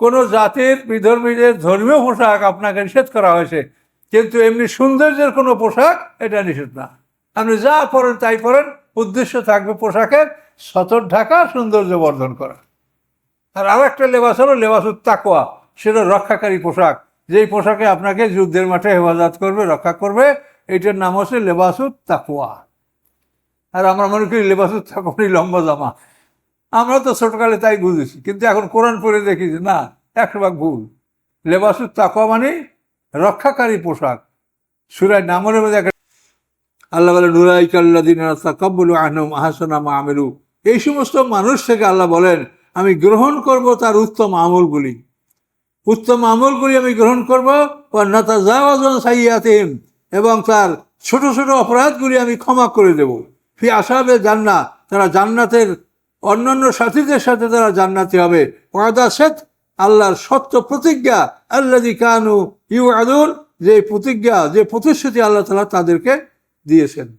কোনো জাতির বিধর্মীদের ধর্মীয় পোশাক আপনাকে নিষেধ করা হয়েছে, কিন্তু এমনি সৌন্দর্যের কোনো পোশাক এটা নিষেধ না। আপনি যা পরেন তাই পরেন, উদ্দেশ্য থাকবে পোশাকের সতর ঢাকা, সৌন্দর্য বর্ধন করা। আর আরও একটা লেবাস হলো লেবাসুর তাকোয়া সেটা রক্ষাকারী পোশাক। যেই পোশাকে আপনাকে যুদ্ধের মাঠে হেফাজত করবে, রক্ষা করবে, এটার নাম হচ্ছে লেবাসুর তাকোয়া আর আমরা মনে করি লেবাসুর তাকোয়ারই লম্বা জামা। আমরা তো ছোটকালে তাই বুঝেছি, কিন্তু এখন কোরআন পড়ে দেখি যে না একশো ভাগ ভুল। লেবাসুর তাকোয়া মানে রক্ষাকারী পোশাক। সুরায় নামরের মধ্যে একটা আল্লাহ বলে নুরাই কাল্লাদিন তাকাব্বুল আহনম আহাসানা মা আমেলু। এই সমস্ত মানুষ থেকে আল্লাহ বলেন, আমি গ্রহণ করব তার উত্তম আমলগুলি। উত্তম আমলগুলি আমি গ্রহণ করব নাতা জাওয়াজন সাইয়াতিম এবং তার ছোট ছোট অপরাধগুলি আমি ক্ষমা করে দেব। ফি আসাবে জান্না তারা জান্নাতের অন্যান্য সাথীদের সাথে তারা জান্নাতি হবে। ওয়াদা সেত আল্লাহর সত্য প্রতিজ্ঞা আল্লাদি কানু ইউ আদুর যে প্রতিজ্ঞা, যে প্রতিশ্রুতি আল্লাহ তালা তাদেরকে দিয়েছেন।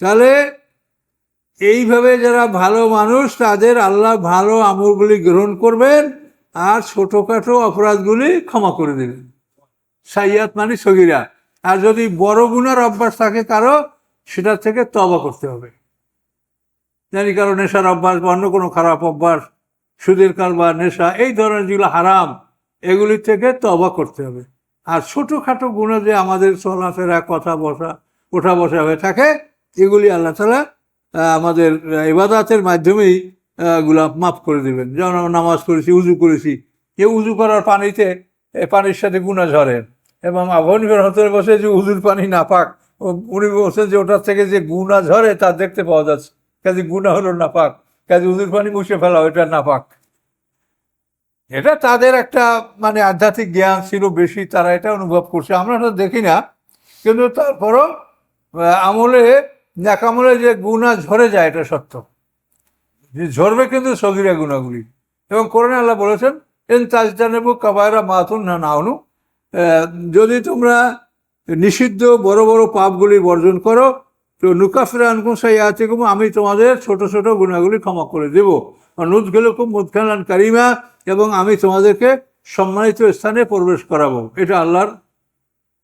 তাহলে এইভাবে যারা ভালো মানুষ, তাদের আল্লাহ ভালো আমলগুলি গ্রহণ করবেন আর ছোটোখাটো অপরাধগুলি ক্ষমা করে দেবেন। সাইয়াত মানে সগিরা। আর যদি বড় গুণার অভ্যাস থাকে কারও সেটা থেকে তবা করতে হবে। জানি কারও নেশার অভ্যাস বা অন্য কোনো খারাপ অভ্যাস, সুদের কারবার, নেশা, এই ধরনের যেগুলো হারাম এগুলি থেকে তবা করতে হবে। আর ছোটোখাটো গুণে যে আমাদের চলাফেরা কথা বসা, ওঠা বসা হয়ে থাকে, এগুলি আল্লাহ তালা আমাদের ইবাদাতের মাধ্যমেই গুলা মাফ করে দেবেন। যেমন আমরা নামাজ করেছি উজু করেছি, এ উজু করার পানিতে, এ পানির সাথে গুণা ঝরে। এবং আবহাওয়ার হতে বসে যে উজুর পানি না পাক, উনি বলছেন যে ওটার থেকে যে গুণা ঝরে তা দেখতে পাওয়া যাচ্ছে। কাজে গুণা হলো না পাক কাজে উজুর পানি মুছে ফেলা ওটা না পাক এটা তাদের একটা মানে আধ্যাত্মিক জ্ঞান ছিল বেশি তারা এটা অনুভব করছে। আমরা তো দেখি না কিন্তু তারপরও আমলে নাকামলে যে গুণা ঝরে যায় এটা সত্য। যে ঝরবে কিন্তু সগিরা গুণাগুলি এবং কোরআনে আল্লাহ বলেছেন এন তাজদানেবু কাবায়রা মাথুন না আহ, যদি তোমরা নিষিদ্ধ বড় বড় পাপগুলি বর্জন করো তো নুকাফিরা আনকুম সাইয়াতিকুম আমি তোমাদের ছোট ছোট গুণাগুলি ক্ষমা করে দেবো। নুদ গেলকুম মুদখান কারিমা এবং আমি তোমাদেরকে সম্মানিত স্থানে প্রবেশ করাবো। এটা আল্লাহর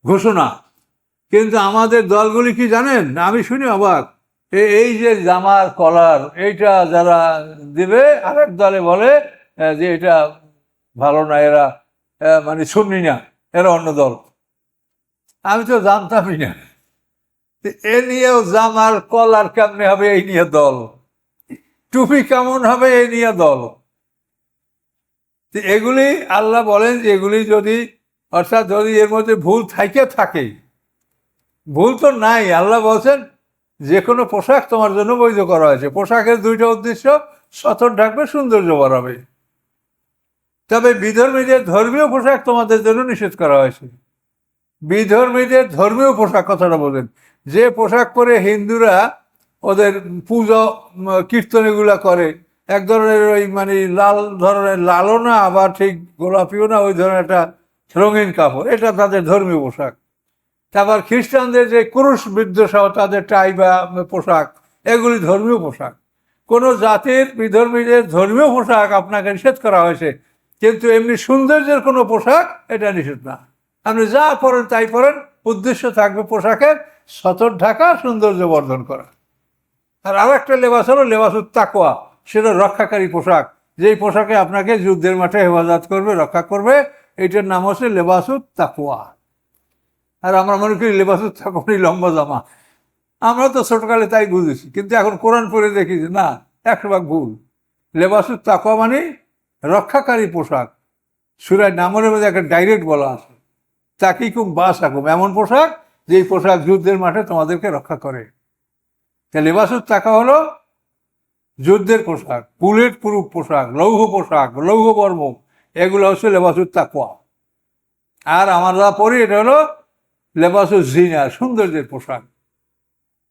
ঘোষণা। কিন্তু আমাদের দলগুলি কি জানেন? আমি শুনি অবাক। এই যে জামার কলার, এইটা যারা দেবে, আরেক দলে বলে যে এটা ভালো না, এরা মানে শুনি না, এরা অন্য দল। আমি তো জানতামই না। এ নিয়েও জামার কলার কেমনে হবে, এই নিয়ে দল। টুপি কেমন হবে, এই নিয়ে দল। এগুলি আল্লাহ বলেন যে এগুলি যদি, অর্থাৎ যদি এর মধ্যে ভুল থাকে থাকে। ভুল তো নাই, আল্লাহ বলছেন যে কোনো পোশাক তোমার জন্য বৈধ করা হয়েছে। পোশাকের দুইটা উদ্দেশ্য, সতর ঢাকবে, সৌন্দর্য বাড়াবে। তবে বিধর্মীদের ধর্মীয় পোশাক তোমাদের জন্য নিষেধ করা হয়েছে। বিধর্মীদের ধর্মীয় পোশাক কথাটা বলেন। যে পোশাক পরে হিন্দুরা ওদের পুজো উম, কীর্তন এগুলা করে এক ধরনের ওই মানে লাল ধরনের লালও না আবার ঠিক গোলাপিও না ওই ধরনের একটা রঙিন কাপড়। এটা তাদের ধর্মীয় পোশাক। তারপর খ্রিস্টানদের যে ক্রুশ বিদ্রোহ তাদের টাই বা পোশাক এগুলি ধর্মীয় পোশাক। কোনো জাতির বিধর্মীদের ধর্মীয় পোশাক আপনাকে নিষেধ করা হয়েছে কিন্তু এমনি সৌন্দর্যের কোনো পোশাক এটা নিষেধ না। আপনি যা পরেন তাই পরেন উদ্দেশ্য থাকবে পোশাকের সতর ঢাকা, সৌন্দর্য বর্ধন করা। আর আরও একটা লেবাস হলো লেবাসুর তাকোয়া সেটা রক্ষাকারী পোশাক। যেই পোশাকে আপনাকে যুদ্ধের মাঠে হেফাজত করবে, রক্ষা করবে এটার নাম হচ্ছে লেবাসুর তাকোয়া আর আমরা মনে করি লেবাসুর তাকোয়ারই লম্বা জামা। আমরা তো ছোটকালে তাই বুঝেছি, কিন্তু এখন কোরআন পড়ে দেখি যে না, একশো ভুল। লেবাসুর তাকোয়া মানে রক্ষাকারী পোশাক। সুরায় নামরের মধ্যে একটা ডাইরেক্ট বলা আছে। তাকিকুম বাস এমন পোশাক যেই পোশাক যুদ্ধের মাঠে তোমাদেরকে রক্ষা করে। লেবাসুর টাকা হলো যুদ্ধের পোশাক, বুলেট প্রুফ পোশাক, লৌহ পোশাক, লৌহ বর্ম, এগুলো হচ্ছে লেবাসুর তাকুয়া আর আমার আমরা পরি, এটা হলো লেবাসুর জিনা, সৌন্দর্যের পোশাক।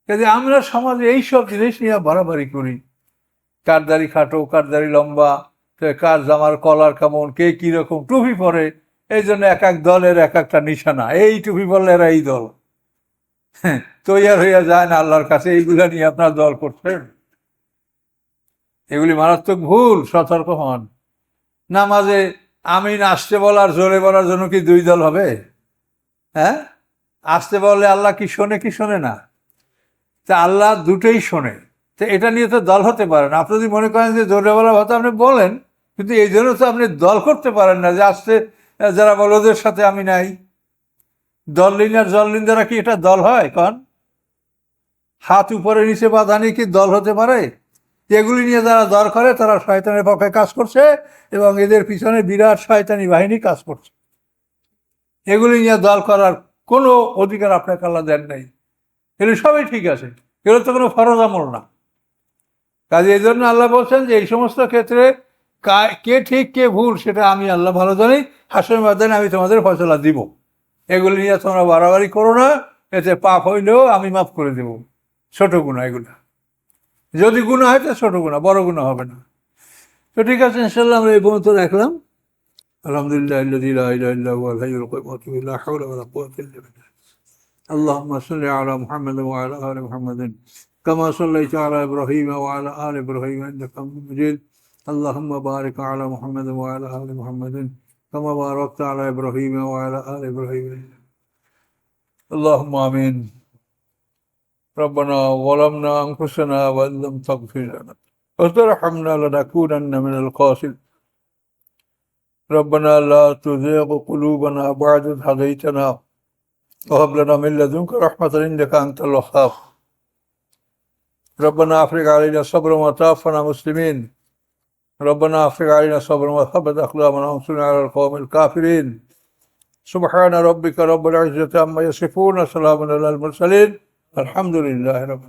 কাজে আমরা সমাজে এইসব জিনিস নিয়ে বাড়াবাড়ি করি। কার খাটো কার দাড়ি লম্বা কার জামার কলার কেমন, কে কীরকম টুপি পরে, এই জন্য এক এক দলের এক একটা নিশানা। এই টুপি পরলে এরা এই দল। তৈয়ার হইয়া যায় না আল্লাহর কাছে, এইগুলা নিয়ে আপনার দল করছেন। এগুলি মারাত্মক ভুল, সতর্ক হন। নামাজে আমিন আসতে বলার, জোরে বলার জন্য কি দুই দল হবে? হ্যাঁ? আসতে বলে আল্লাহ কি শোনে কি শোনে না? তা আল্লাহ দুটোই শোনে। তো এটা নিয়ে তো দল হতে পারেন আপনি যদি মনে করেন যে জোরে বলার কথা আপনি বলেন, কিন্তু এই জন্য তো আপনি দল করতে পারেন না যে আসতে, যারা বলে ওদের সাথে আমি নাই। দললিন আর জললিন দ্বারা কি এটা দল হয় কন? হাত উপরে নিচে বাঁধানি কি দল হতে পারে? এগুলি নিয়ে যারা দল করে, তারা শয়তানের পক্ষে কাজ করছে এবং এদের পিছনে বিরাট শয়তানি বাহিনী কাজ করছে। এগুলি নিয়ে দল করার কোনো অধিকার আপনাকে আল্লাহ দেন নাই। এগুলি সবই ঠিক আছে। এগুলো তো কোনো ফরজ আমল না। কাজে এই জন্য আল্লাহ বলছেন যে এই সমস্ত ক্ষেত্রে কে ঠিক, কে ভুল, সেটা আমি আল্লাহ ভালো জানি। হাসের মাধ্যমে আমি তোমাদের ফসলা দিব। এগুলি নিয়ে তোমরা বাড়াবাড়ি করো না এতে পাপ হইলেও আমি মাফ করে দেব ছোট গুণা এগুলো যদি গুণা হয় তো ছোট গুণা বড় গুণা হবে না তো ঠিক আছে ইনশাল্লাহ আমরা এই পর্যন্ত রাখলাম আলহামদুলিল্লাহ الذي لا اله الا هو الحي القيوم واتوب لا حول ولا قوه الا بالله اللهم صل على محمد وعلى ال محمد كما صليت على ابراهيم وعلى ال ابراهيم انك حميد مجيد اللهم بارك على محمد وعلى ال محمد كما باركت على إبراهيم وعلى آل إبراهيم. اللهم آمين. ربنا ظلمنا أنفسنا وإن لم تغفر لنا وترحمنا لنكونن من الخاسرين. ربنا لا تزغ قلوبنا بعد إذ هديتنا وهب لنا من لدنك رحمة إنك أنت الوهاب. ربنا أفرغ علينا صبرا وتوفنا مسلمين. ربنا أفرغ علينا صبرا وثبت أقدامنا وانصرنا على القوم الكافرين. سبحان ربك رب العزة عما يصفون سلام على المرسلين. الحمد لله رب